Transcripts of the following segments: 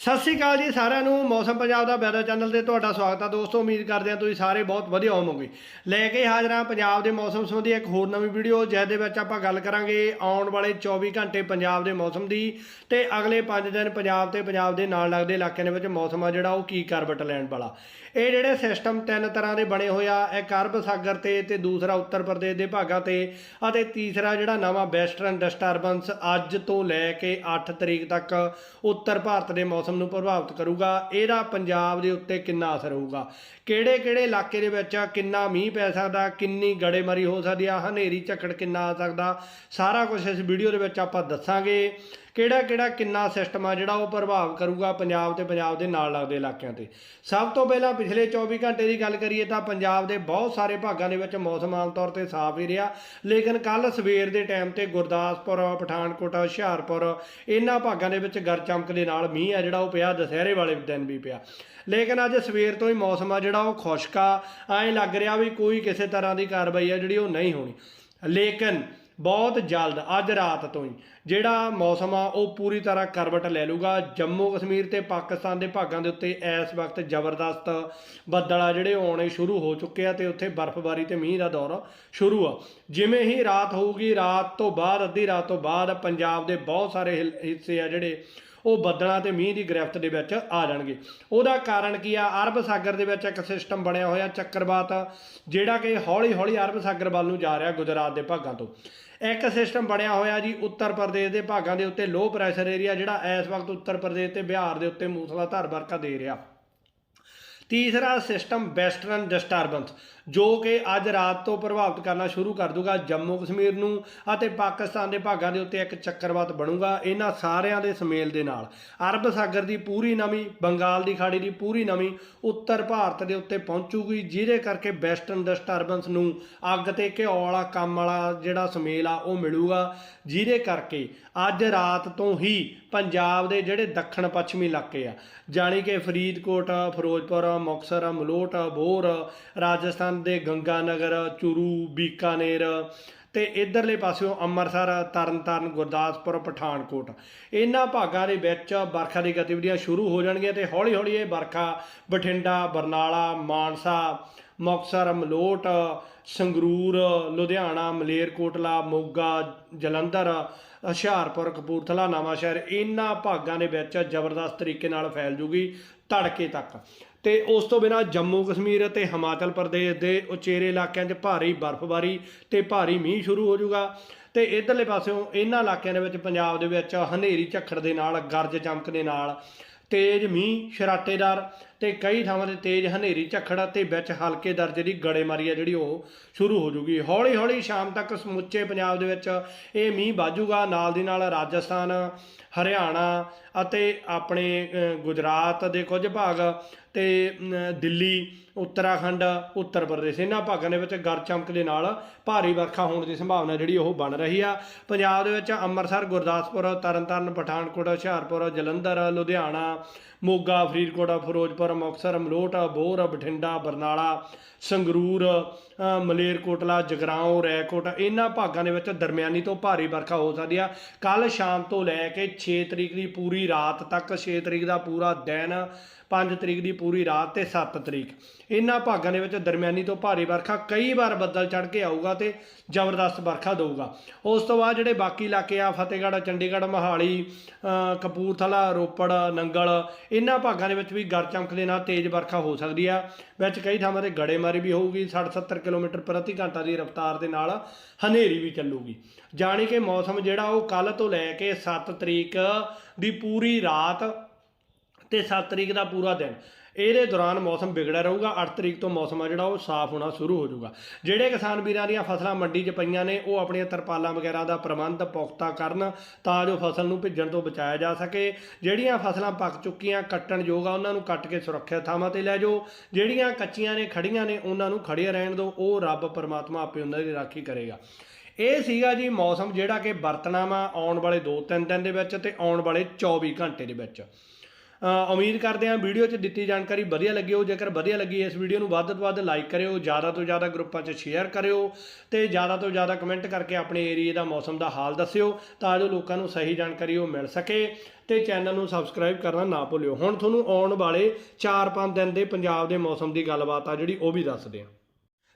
ਸਤਿ ਸ਼੍ਰੀ ਅਕਾਲ ਜੀ ਸਾਰਿਆਂ ਨੂੰ, ਮੌਸਮ ਪੰਜਾਬ ਦਾ ਵੈਦਰ ਚੈਨਲ ਤੇ ਤੁਹਾਡਾ ਸਵਾਗਤ ਆ ਦੋਸਤੋ, ਉਮੀਦ ਕਰਦੇ ਹਾਂ ਤੁਸੀਂ ਸਾਰੇ ਬਹੁਤ ਵਧੀਆ ਹੋਵੋਗੇ। ਲੈ ਕੇ ਹਾਜ਼ਰ ਹਾਂ ਪੰਜਾਬ ਦੇ ਮੌਸਮ ਸੰਬੰਧੀ ਇੱਕ ਹੋਰ ਨਵੀਂ ਵੀਡੀਓ ਜਿਸ ਦੇ ਵਿੱਚ ਆਪਾਂ ਗੱਲ ਕਰਾਂਗੇ ਆਉਣ ਵਾਲੇ 24 ਘੰਟੇ ਪੰਜਾਬ ਦੇ ਮੌਸਮ ਦੀ ਤੇ ਅਗਲੇ 5 ਦਿਨ ਪੰਜਾਬ ਤੇ ਪੰਜਾਬ ਦੇ ਨਾਲ ਲੱਗਦੇ ਇਲਾਕਿਆਂ ਦੇ ਵਿੱਚ ਮੌਸਮ ਆ ਜਿਹੜਾ, ਉਹ ਕੀ ਕਰਵਟ ਲੈਣ ਵਾਲਾ। ਇਹ ਜਿਹੜੇ ਸਿਸਟਮ ਤਿੰਨ ਤਰ੍ਹਾਂ ਦੇ ਬਣੇ ਹੋਏ ਆ ਇੱਕ ਅਰਬ ਸਾਗਰ ਤੇ ਤੇ ਦੂਸਰਾ ਉੱਤਰ ਪ੍ਰਦੇਸ਼ ਦੇ ਭਾਗਾਂ ਤੇ ਅਤੇ ਤੀਸਰਾ ਜਿਹੜਾ ਨਵਾਂ ਵੈਸਟਰਨ ਡਿਸਟਰਬੈਂਸ ਅੱਜ ਤੋਂ ਲੈ ਕੇ 8 ਤਰੀਕ ਤੱਕ ਉੱਤਰ ਭਾਰਤ ਦੇ ਮੌਸਮ ਨੂੰ ਪ੍ਰਭਾਵਿਤ ਕਰੂਗਾ, ਇਹਦਾ ਪੰਜਾਬ ਦੇ ਉੱਤੇ ਕਿੰਨਾ ਅਸਰ ਹੋਊਗਾ? ਕਿਹੜੇ ਕਿਹੜੇ ਇਲਾਕੇ ਦੇ ਵਿੱਚ ਕਿੰਨਾ ਮੀਂਹ ਪੈ ਸਕਦਾ, ਕਿੰਨੀ ਗੜੇਮਾਰੀ ਹੋ ਸਕਦੀ ਆ, ਹਨੇਰੀ, ਝੱਖੜ ਕਿੰਨਾ ਆ ਸਕਦਾ? ਸਾਰਾ ਕੁਝ ਇਸ ਵੀਡੀਓ ਦੇ ਵਿੱਚ ਆਪਾਂ ਦੱਸਾਂਗੇ। ਕਿਹੜਾ ਕਿਹੜਾ, ਕਿੰਨਾ ਸਿਸਟਮ ਆ ਜਿਹੜਾ ਉਹ ਪ੍ਰਭਾਵ ਕਰੂਗਾ ਪੰਜਾਬ ਤੇ ਪੰਜਾਬ ਦੇ ਨਾਲ ਲੱਗਦੇ ਇਲਾਕਿਆਂ ਤੇ? ਸਭ ਤੋਂ ਪਹਿਲਾਂ ਪਿਛਲੇ 24 ਘੰਟੇ ਦੀ ਗੱਲ ਕਰੀਏ ਤਾਂ ਪੰਜਾਬ ਦੇ ਬਹੁਤ ਸਾਰੇ ਭਾਗਾਂ ਦੇ ਵਿੱਚ ਮੌਸਮ ਆਮ ਤੌਰ ਤੇ ਸਾਫ਼ ਹੀ ਰਿਹਾ। ਲੇਕਿਨ ਕੱਲ ਸਵੇਰ ਦੇ ਟਾਈਮ ਤੇ ਗੁਰਦਾਸਪੁਰ, ਪਠਾਨਕੋਟ, ਹੁਸ਼ਿਆਰਪੁਰ, ਇਹਨਾਂ ਭਾਗਾਂ ਦੇ ਵਿੱਚ ਗਰ ਚਮਕ ਦੇ ਨਾਲ ਮੀਂਹ ਆ ਜਿਹੜਾ ਉਹ ਪਿਆ, ਦੁਸਹਿਰੇ ਵਾਲੇ ਦਿਨ ਵੀ ਪਿਆ। ਲੇਕਿਨ ਅੱਜ ਸਵੇਰ ਤੋਂ ਹੀ ਮੌਸਮ ਆ ਜਿਹੜਾ, ਉਹ ਖੁਸ਼ਕ ਆ। ਐਂ ਲੱਗ ਰਿਹਾ ਵੀ ਕੋਈ ਕਿਸੇ ਤਰ੍ਹਾਂ ਦੀ ਕਾਰਵਾਈ ਆ ਜਿਹੜੀ ਉਹ ਨਹੀਂ ਹੋਣੀ। ਲੇਕਿਨ ਬਹੁਤ ਜਲਦ, ਅੱਜ ਰਾਤ ਤੋਂ ਹੀ ਜਿਹੜਾ ਮੌਸਮ ਆ, ਉਹ ਪੂਰੀ ਤਰ੍ਹਾਂ ਕਰਵਟ ਲੈ ਲੂਗਾ ਜੰਮੂ ਕਸ਼ਮੀਰ ਤੇ ਪਾਕਿਸਤਾਨ ਦੇ ਭਾਗਾਂ ਦੇ ਉੱਤੇ ਇਸ ਵਕਤ ਜ਼ਬਰਦਸਤ ਬੱਦਲ ਆ ਜਿਹੜੇ ਆਉਣੇ ਸ਼ੁਰੂ ਹੋ ਚੁੱਕੇ ਆ ਤੇ ਉੱਥੇ ਬਰਫ਼ਬਾਰੀ ਤੇ ਮੀਂਹ ਦਾ ਦੌਰ ਸ਼ੁਰੂ ਆ। ਜਿਵੇਂ ਹੀ ਰਾਤ ਹੋਊਗੀ, ਰਾਤ ਤੋਂ ਬਾਅਦ, ਅੱਧੀ ਰਾਤ ਤੋਂ ਬਾਅਦ ਪੰਜਾਬ ਦੇ ਬਹੁਤ ਸਾਰੇ ਹਿਲ- ਹਿੱਸੇ ਆ ਜਿਹੜੇ ਉਹ ਬੱਦਲਾਂ ਤੇ ਮੀਂਹ ਦੀ ਗ੍ਰਿਫਤ ਦੇ ਵਿੱਚ ਆ ਜਾਣਗੇ। ਉਹਦਾ ਕਾਰਨ ਕੀ ਆ? ਅਰਬ ਸਾਗਰ ਦੇ ਵਿੱਚ ਇੱਕ ਸਿਸਟਮ ਬਣਿਆ ਹੋਇਆ ਚੱਕਰਵਾਤ, ਜਿਹੜਾ ਕਿ ਹੌਲੀ ਹੌਲੀ ਅਰਬ ਸਾਗਰ ਵੱਲ ਨੂੰ ਜਾ ਰਿਹਾ ਗੁਜਰਾਤ ਦੇ ਭਾਗਾਂ ਤੋਂ। ਇੱਕ ਸਿਸਟਮ ਬਣਿਆ ਹੋਇਆ ਜੀ ਉੱਤਰ ਪ੍ਰਦੇਸ਼ ਦੇ ਭਾਗਾਂ ਦੇ ਉੱਤੇ ਲੋ ਪ੍ਰੈਸ਼ਰ ਏਰੀਆ ਜਿਹੜਾ ਇਸ ਵਕਤ ਉੱਤਰ ਪ੍ਰਦੇਸ਼ ਤੇ ਬਿਹਾਰ ਦੇ ਉੱਤੇ ਮੂਸਲਾਧਾਰ ਵਰਖਾ ਦੇ ਰਿਹਾ। ਤੀਸਰਾ ਸਿਸਟਮ ਵੈਸਟਰਨ ਡਿਸਟਰਬੈਂਸ ਜੋ ਕਿ ਅੱਜ ਰਾਤ ਤੋਂ ਪ੍ਰਭਾਵਿਤ ਕਰਨਾ ਸ਼ੁਰੂ ਕਰ ਦੂਗਾ ਜੰਮੂ ਕਸ਼ਮੀਰ ਨੂੰ ਅਤੇ ਪਾਕਿਸਤਾਨ ਦੇ ਭਾਗਾਂ ਦੇ ਉੱਤੇ ਇੱਕ ਚੱਕਰਵਾਤ ਬਣੂਗਾ ਇਹਨਾਂ ਸਾਰਿਆਂ ਦੇ ਸਮੇਲ ਦੇ ਨਾਲ। ਅਰਬ ਸਾਗਰ ਦੀ ਪੂਰੀ ਨਮੀ, ਬੰਗਾਲ ਦੀ ਖਾੜੀ ਦੀ ਪੂਰੀ ਨਮੀ ਉੱਤਰ ਭਾਰਤ ਦੇ ਉੱਤੇ ਪਹੁੰਚੂਗੀ, ਜਿਹਦੇ ਕਰਕੇ ਵੈਸਟਰਨ ਡਿਸਟਰਬੈਂਸ ਨੂੰ ਅੱਗ ਤੇ ਘਿਓ ਵਾਲਾ ਕੰਮ ਵਾਲਾ ਜਿਹੜਾ ਸਮੇਲ ਆ ਉਹ ਮਿਲੂਗਾ, ਜਿਹਦੇ ਕਰਕੇ ਅੱਜ ਰਾਤ ਤੋਂ ਹੀ ਪੰਜਾਬ ਦੇ ਜਿਹੜੇ ਦੱਖਣ ਪੱਛਮੀ ਇਲਾਕੇ ਆ, ਜਾਣੀ ਕਿ ਫਰੀਦਕੋਟ, ਫਿਰੋਜ਼ਪੁਰ, ਮੁਕਤਸਰ, ਮਲੋਟ, ਬੋਰ, ਰਾਜਸਥਾਨ ਦੇ ਗੰਗਾਨਗਰ, ਚੁਰੂ, ਬੀਕਾਨੇਰ ਤੇ ਇਧਰਲੇ ਪਾਸਿਓਂ ਅੰਮ੍ਰਿਤਸਰ, ਤਰਨਤਾਰਨ, ਗੁਰਦਾਸਪੁਰ, ਪਠਾਨਕੋਟ। ਇਹਨਾਂ ਭਾਗਾਂ ਦੇ ਵਿੱਚ ਵਰਖਾ ਦੀ ਗਤੀਵਿਧੀਆਂ ਸ਼ੁਰੂ ਹੋ ਜਾਣਗੀਆਂ ਤੇ ਹੌਲੀ-ਹੌਲੀ ਇਹ ਵਰਖਾ ਬਠਿੰਡਾ, ਬਰਨਾਲਾ, ਮਾਨਸਾ, ਮੁਕਤਸਰ, ਮਲੋਟ, ਸੰਗਰੂਰ, ਲੁਧਿਆਣਾ, ਮਲੇਰਕੋਟਲਾ, ਮੋਗਾ, ਜਲੰਧਰ, ਹੁਸ਼ਿਆਰਪੁਰ, ਕਪੂਰਥਲਾ, ਨਵਾਂਸ਼ਹਿਰ ਇਹਨਾਂ ਭਾਗਾਂ ਦੇ ਵਿੱਚ ਜ਼ਬਰਦਸਤ ਤਰੀਕੇ ਨਾਲ ਫੈਲ ਜੂਗੀ ਤੜਕੇ ਤੱਕ। ਤੇ ਉਸ ਤੋਂ ਬਿਨਾਂ ਜੰਮੂ ਕਸ਼ਮੀਰ ਅਤੇ ਹਿਮਾਚਲ ਪ੍ਰਦੇਸ਼ ਦੇ ਉਚੇਰੇ ਇਲਾਕਿਆਂ 'ਚ ਭਾਰੀ ਬਰਫ਼ਬਾਰੀ ਤੇ ਭਾਰੀ ਮੀਂਹ ਸ਼ੁਰੂ ਹੋ ਜਾਊਗਾ। ਤੇ ਇਧਰਲੇ ਪਾਸਿਓਂ ਇਹਨਾਂ ਇਲਾਕਿਆਂ ਦੇ ਵਿੱਚ ਪੰਜਾਬ ਦੇ ਵਿੱਚ ਹਨੇਰੀ ਝੱਖੜ ਦੇ ਨਾਲ, ਗਰਜ ਚਮਕ ਦੇ ਨਾਲ ਤੇਜ਼ ਮੀਂਹ ਸ਼ਰਾਟੇਦਾਰ ਤੇ ਕਈ ਥਾਵਾਂ ਤੇ ਤੇਜ਼ ਹਨੇਰੀ ਝੱਖੜ ਅਤੇ ਵਿੱਚ ਹਲਕੇ ਦਰਜੇ ਦੀ ਗੜੇਮਾਰੀ ਆ ਜਿਹੜੀ ਉਹ ਸ਼ੁਰੂ ਹੋ ਜੂਗੀ ਹੌਲੀ ਹੌਲੀ ਸ਼ਾਮ ਤੱਕ ਸਮੁੱਚੇ ਪੰਜਾਬ ਦੇ ਵਿੱਚ ਇਹ ਮੀਂਹ ਬਾਜੂਗਾ ਨਾਲ ਦੀ ਨਾਲ ਰਾਜਸਥਾਨ ਹਰਿਆਣਾ ਅਤੇ ਆਪਣੇ ਗੁਜਰਾਤ ਦੇ ਕੁਝ ਭਾਗ ਤੇ ਦਿੱਲੀ ਉੱਤਰਾਖੰਡ, ਉੱਤਰ ਪ੍ਰਦੇਸ਼। ਇਹਨਾਂ ਭਾਗਾਂ ਦੇ ਵਿੱਚ ਗਰ ਚਮਕ ਦੇ ਨਾਲ ਭਾਰੀ ਵਰਖਾ ਹੋਣ ਦੀ ਸੰਭਾਵਨਾ ਜਿਹੜੀ ਉਹ ਬਣ ਰਹੀ ਆ। ਪੰਜਾਬ ਦੇ ਵਿੱਚ ਅੰਮ੍ਰਿਤਸਰ, ਗੁਰਦਾਸਪੁਰ, ਤਰਨਤਾਰਨ, ਪਠਾਨਕੋਟ, ਹੁਸ਼ਿਆਰਪੁਰ, ਜਲੰਧਰ, ਲੁਧਿਆਣਾ, ਮੋਗਾ, ਫਰੀਦਕੋਟ, ਫਿਰੋਜ਼ਪੁਰ, ਮੁਕਤਸਰ, ਮਲੋਟ, ਬੋਰ, ਬਠਿੰਡਾ, ਬਰਨਾਲਾ, ਸੰਗਰੂਰ ਮਲੇਰਕੋਟਲਾ, ਜਗਰਾਉਂ, ਰੈਕੋਟ ਇਹਨਾਂ ਭਾਗਾਂ ਦੇ ਵਿੱਚ ਦਰਮਿਆਨੀ ਤੋਂ ਭਾਰੀ ਵਰਖਾ ਹੋ ਸਕਦੀ ਆ। ਕੱਲ ਸ਼ਾਮ ਤੋਂ ਲੈ ਕੇ 6 ਤਰੀਕ ਦੀ ਪੂਰੀ ਰਾਤ ਤੱਕ 6 ਤਰੀਕ ਦਾ ਪੂਰਾ ਦਿਨ 5 ਤਰੀਕ ਦੀ ਪੂਰੀ ਰਾਤ ਤੇ 7 ਤਰੀਕ। ਇਹਨਾਂ ਭਾਗਾਂ ਦੇ ਵਿੱਚ ਦਰਮਿਆਨੀ ਤੋਂ ਭਾਰੀ ਵਰਖਾ ਕਈ ਵਾਰ ਬੱਦਲ ਚੜ ਕੇ ਆਊਗਾ ਤੇ ਜ਼ਬਰਦਸਤ ਵਰਖਾ ਦੇਊਗਾ। ਉਸ ਤੋਂ ਬਾਅਦ ਜਿਹੜੇ ਬਾਕੀ ਇਲਾਕੇ ਆ, ਫਤਿਹਗੜ੍ਹ, ਚੰਡੀਗੜ੍ਹ, ਮੋਹਾਲੀ ਕਪੂਰਥਲਾ, ਰੋਪੜ, ਨੰਗਲ, ਇਹਨਾਂ ਭਾਗਾਂ ਦੇ ਵਿੱਚ ਵੀ ਗਰ ਚਮਕ ਦੇ ਨਾਲ ਤੇਜ਼ ਵਰਖਾ ਹੋ ਸਕਦੀ ਆ। ਵਿੱਚ ਕਈ ਥਾਵਾਂ ਤੇ ਗੜੇਮਾਰੀ ਵੀ ਹੋਊਗੀ 60-70 ਕਿਲੋਮੀਟਰ ਪ੍ਰਤੀ ਘੰਟਾ ਦੀ ਰਫ਼ਤਾਰ ਦੇ ਨਾਲ ਹਨੇਰੀ ਵੀ ਚੱਲੂਗੀ। ਜਾਣੀ ਕਿ ਮੌਸਮ ਜਿਹੜਾ ਉਹ ਕੱਲ ਤੋਂ ਲੈ ਕੇ 7 ਤਰੀਕ ਦੀ ਪੂਰੀ ਰਾਤ ਤੇ 7 ਤਰੀਕ ਦਾ ਪੂਰਾ ਦਿਨ। ਇਹਦੇ ਦੌਰਾਨ ਮੌਸਮ ਵਿਗੜਿਆ ਰਹੂਗਾ। 8 ਤਰੀਕ ਤੋਂ ਮੌਸਮ ਆ ਜਿਹੜਾ, ਉਹ ਸਾਫ਼ ਹੋਣਾ ਸ਼ੁਰੂ ਹੋ ਜਾਊਗਾ। ਜਿਹੜੇ ਕਿਸਾਨ ਵੀਰਾਂ ਦੀਆਂ ਫਸਲਾਂ ਮੰਡੀ 'ਚ ਪਈਆਂ ਨੇ, ਉਹ ਆਪਣੀਆਂ ਤਰਪਾਲਾਂ ਵਗੈਰਾ ਦਾ ਪ੍ਰਬੰਧ ਪੁਖਤਾ ਕਰਨ ਤਾਂ ਜੋ ਫਸਲ ਨੂੰ ਭਿੱਜਣ ਤੋਂ ਬਚਾਇਆ ਜਾ ਸਕੇ। ਜਿਹੜੀਆਂ ਫਸਲਾਂ ਪੱਕ ਚੁੱਕੀਆਂ ਕੱਟਣ ਯੋਗ ਆ, ਉਹਨਾਂ ਨੂੰ ਕੱਟ ਕੇ ਸੁਰੱਖਿਅਤ ਥਾਵਾਂ ਤੇ ਲੈ ਜਾਓ। ਜਿਹੜੀਆਂ ਕੱਚੀਆਂ ਨੇ ਖੜੀਆਂ ਨੇ, ਉਹਨਾਂ ਨੂੰ ਖੜੀਆਂ ਰਹਿਣ ਦਿਓ। ਉਹ ਰੱਬ ਪਰਮਾਤਮਾ ਆਪੇ ਉਹਨਾਂ ਦੀ ਰਾਖੀ ਕਰੇਗਾ। ਇਹ ਸੀਗਾ ਜੀ ਮੌਸਮ ਜਿਹੜਾ ਕਿ ਵਰਤਣਾ ਵਾ ਆਉਣ ਵਾਲੇ 2-3 ਦਿਨ ਦੇ ਵਿੱਚ ਤੇ ਆਉਣ ਵਾਲੇ 24 ਘੰਟੇ ਦੇ ਵਿੱਚ। ਉਮੀਦ ਕਰਦੇ ਹਾਂ ਵੀਡੀਓ 'ਚ ਦਿੱਤੀ ਜਾਣਕਾਰੀ ਵਧੀਆ ਲੱਗੀ ਹੋ ਜੇਕਰ ਵਧੀਆ ਲੱਗੀ ਇਸ ਵੀਡੀਓ ਨੂੰ ਵੱਧ ਤੋਂ ਵੱਧ ਲਾਈਕ ਕਰਿਓ, ਜ਼ਿਆਦਾ ਤੋਂ ਜ਼ਿਆਦਾ ਗਰੁੱਪਾਂ 'ਚ ਸ਼ੇਅਰ ਕਰਿਓ ਤੇ ਜ਼ਿਆਦਾ ਤੋਂ ਜ਼ਿਆਦਾ ਕਮੈਂਟ ਕਰਕੇ ਆਪਣੇ ਏਰੀਏ ਦਾ ਮੌਸਮ ਦਾ ਹਾਲ ਦੱਸਿਓ ਤਾਂ ਜੋ ਲੋਕਾਂ ਨੂੰ ਸਹੀ ਜਾਣਕਾਰੀ ਉਹ ਮਿਲ ਸਕੇ ਤੇ ਚੈਨਲ ਨੂੰ ਸਬਸਕ੍ਰਾਈਬ ਕਰਨਾ ਨਾ ਭੁੱਲਿਓ। ਹੁਣ ਤੁਹਾਨੂੰ ਆਉਣ ਵਾਲੇ 4-5 ਦਿਨ ਦੇ ਪੰਜਾਬ ਦੇ ਮੌਸਮ ਦੀ ਗੱਲਬਾਤ ਆ ਜਿਹੜੀ ਉਹ ਵੀ ਦੱਸਦੇ ਹਾਂ।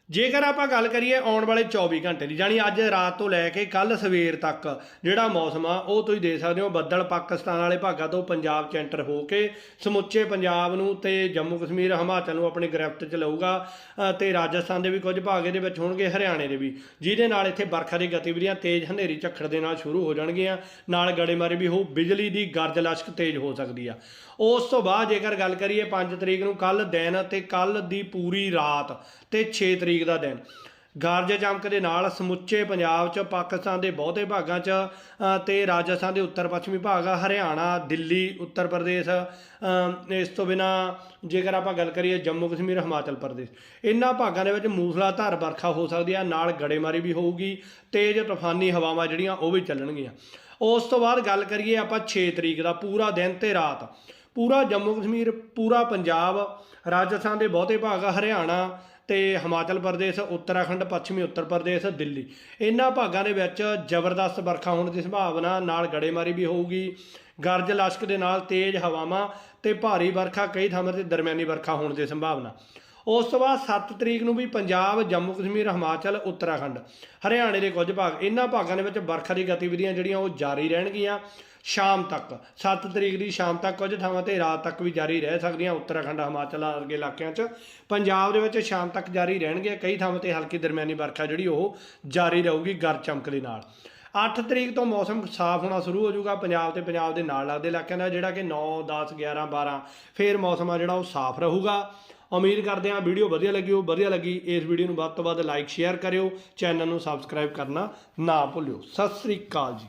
ਜੇਕਰ ਆਪਾਂ ਗੱਲ ਕਰੀਏ ਆਉਣ ਵਾਲੇ 24 ਘੰਟੇ ਦੀ ਜਾਨੀ ਅੱਜ ਰਾਤ ਤੋਂ ਲੈ ਕੇ ਕੱਲ ਸਵੇਰ ਤੱਕ ਜਿਹੜਾ ਮੌਸਮ ਆ ਉਹ ਤੁਸੀਂ ਦੇਖ ਸਕਦੇ ਹੋ ਬੱਦਲ ਪਾਕਿਸਤਾਨ ਵਾਲੇ ਭਾਗਾਂ ਤੋਂ ਪੰਜਾਬ 'ਚ ਐਂਟਰ ਹੋ ਕੇ ਸਮੁੱਚੇ ਪੰਜਾਬ ਨੂੰ ਤੇ ਜੰਮੂ ਕਸ਼ਮੀਰ ਹਿਮਾਚਲ ਨੂੰ ਆਪਣੀ ਗ੍ਰਿਫਤ 'ਚ ਲਊਗਾ ਅ, ਤੇ ਰਾਜਸਥਾਨ ਦੇ ਵੀ ਕੁਝ ਭਾਗ ਇਹਦੇ ਵਿੱਚ ਹੋਣਗੇ ਹਰਿਆਣੇ ਦੇ ਵੀ ਜਿਹਦੇ ਨਾਲ ਇੱਥੇ ਵਰਖਾ ਦੀ ਗਤੀਵਿਧੀਆਂ ਤੇਜ਼ ਹਨੇਰੀ ਝੱਖੜ ਦੇ ਨਾਲ ਸ਼ੁਰੂ ਹੋ ਜਾਣਗੀਆਂ ਨਾਲ ਗੜੇਮਾਰੀ ਵੀ ਹੋ ਬਿਜਲੀ ਦੀ ਗਰਜ ਲਸ਼ਕ ਤੇਜ਼ ਹੋ ਸਕਦੀ ਆ। ਉਸ ਤੋਂ ਬਾਅਦ ਜੇਕਰ ਗੱਲ ਕਰੀਏ 5 ਤਰੀਕ ਨੂੰ ਕੱਲ ਦਿਨ ਤੇ ਕੱਲ ਦੀ ਪੂਰੀ ਰਾਤ ਤੇ 6 ਤਰੀਕ ਦਾ ਦਿਨ। ਗਾਰਜ ਚਮਕ ਦੇ ਨਾਲ ਸਮੁੱਚੇ ਪੰਜਾਬ 'ਚ ਪਾਕਿਸਤਾਨ ਦੇ ਬਹੁਤੇ ਭਾਗਾਂ 'ਚ ਅ, ਤੇ ਰਾਜਸਥਾਨ ਦੇ ਉੱਤਰ ਪੱਛਮੀ ਭਾਗ ਹਰਿਆਣਾ ਦਿੱਲੀ ਉੱਤਰ ਪ੍ਰਦੇਸ਼ ਇਸ ਤੋਂ ਬਿਨਾ ਜੇਕਰ ਆਪਾਂ ਗੱਲ ਕਰੀਏ ਜੰਮੂ ਕਸ਼ਮੀਰ ਹਿਮਾਚਲ ਪ੍ਰਦੇਸ਼। ਇਹਨਾਂ ਭਾਗਾਂ ਦੇ ਵਿੱਚ ਮੂਸਲਾਧਾਰ ਵਰਖਾ ਹੋ ਸਕਦੀ ਹੈ ਨਾਲ ਗੜੇਮਾਰੀ ਵੀ ਹੋਊਗੀ ਤੇਜ਼ ਤੂਫਾਨੀ ਹਵਾਵਾਂ ਜਿਹੜੀਆਂ ਉਹ ਵੀ ਚੱਲਣਗੀਆਂ। ਉਸ ਤੋਂ ਬਾਅਦ ਗੱਲ ਕਰੀਏ ਆਪਾਂ 6 ਤਰੀਕ ਦਾ ਪੂਰਾ ਦਿਨ ਤੇ ਰਾਤ। ਪੂਰਾ ਜੰਮੂ ਕਸ਼ਮੀਰ ਪੂਰਾ ਪੰਜਾਬ ਰਾਜਸਥਾਨ ਦੇ ਬਹੁਤੇ ਭਾਗ ਹਰਿਆਣਾ ਤੇ ਹਿਮਾਚਲ ਪ੍ਰਦੇਸ਼, ਉੱਤਰਾਖੰਡ, ਪੱਛਮੀ ਉੱਤਰ ਪ੍ਰਦੇਸ਼, ਦਿੱਲੀ। ਇਹਨਾਂ ਭਾਗਾਂ ਦੇ ਵਿੱਚ ਜ਼ਬਰਦਸਤ ਵਰਖਾ ਹੋਣ ਦੀ ਸੰਭਾਵਨਾ ਨਾਲ ਗੜੇਮਾਰੀ ਵੀ ਹੋਊਗੀ। ਗਰਜ ਲਸ਼ਕ ਦੇ ਨਾਲ ਤੇਜ਼ ਹਵਾਵਾਂ ਤੇ ਭਾਰੀ ਵਰਖਾ ਕਈ ਥਾਵਾਂ ਤੇ ਦਰਮਿਆਨੀ ਵਰਖਾ ਹੋਣ ਦੀ ਸੰਭਾਵਨਾ। ਉਸ ਤੋਂ ਬਾਅਦ 7 ਤਰੀਕ ਨੂੰ ਵੀ ਪੰਜਾਬ, ਜੰਮੂ, ਕਸ਼ਮੀਰ, ਹਿਮਾਚਲ, ਉੱਤਰਾਖੰਡ, ਹਰਿਆਣੇ ਦੇ ਕੁਝ ਭਾਗ। ਇਹਨਾਂ ਭਾਗਾਂ ਦੇ ਵਿੱਚ ਵਰਖਾ ਦੀ ਗਤੀਵਿਧੀਆਂ ਜਿਹੜੀਆਂ ਉਹ ਜਾਰੀ ਰਹਿਣਗੀਆਂ। ਸ਼ਾਮ ਤੱਕ। 7 ਤਰੀਕ ਦੀ ਸ਼ਾਮ ਤੱਕ ਕੁਝ ਥਾਵਾਂ ਤੇ ਰਾਤ ਤੱਕ ਵੀ ਜਾਰੀ ਰਹਿ ਸਕਦੀਆਂ ਉੱਤਰਾਖੰਡ, ਹਿਮਾਚਲ ਵਰਗੇ ਇਲਾਕਿਆਂ 'ਚ। ਪੰਜਾਬ ਦੇ ਵਿੱਚ ਸ਼ਾਮ ਤੱਕ ਜਾਰੀ ਰਹਿਣਗੇ। ਕਈ ਥਾਵਾਂ ਤੇ ਹਲਕੀ ਦਰਮਿਆਨੀ ਵਰਖਾ ਜਿਹੜੀ ਉਹ ਜਾਰੀ ਰਹੂਗੀ ਗਰ ਚਮਕ ਦੇ ਨਾਲ। 8 ਤਰੀਕ ਤੋਂ ਮੌਸਮ ਸਾਫ਼ ਹੋਣਾ ਸ਼ੁਰੂ ਹੋ ਜਾਊਗਾ। ਪੰਜਾਬ ਤੇ ਪੰਜਾਬ ਦੇ ਨਾਲ ਲੱਗਦੇ ਇਲਾਕਿਆਂ ਦਾ ਜਿਹੜਾ ਕਿ 9 10 11 12 ਫੇਰ ਮੌਸਮ ਆ ਜਿਹੜਾ ਉਹ ਸਾਫ਼ ਰਹੂਗਾ। ਉਮੀਦ ਕਰਦੇ ਹਾਂ ਵੀਡੀਓ ਵਧੀਆ ਲੱਗੀ ਹੋ ਵਧੀਆ ਲੱਗੀ ਇਸ ਵੀਡੀਓ ਨੂੰ ਵੱਧ ਤੋਂ ਵੱਧ ਲਾਈਕ, ਸ਼ੇਅਰ ਕਰਿਓ। ਚੈਨਲ ਨੂੰ ਸਬਸਕ੍ਰਾਈਬ ਕਰਨਾ ਨਾ ਭੁੱਲਿਓ। ਸਤਿ ਸ੍ਰੀ ਅਕਾਲ ਜੀ।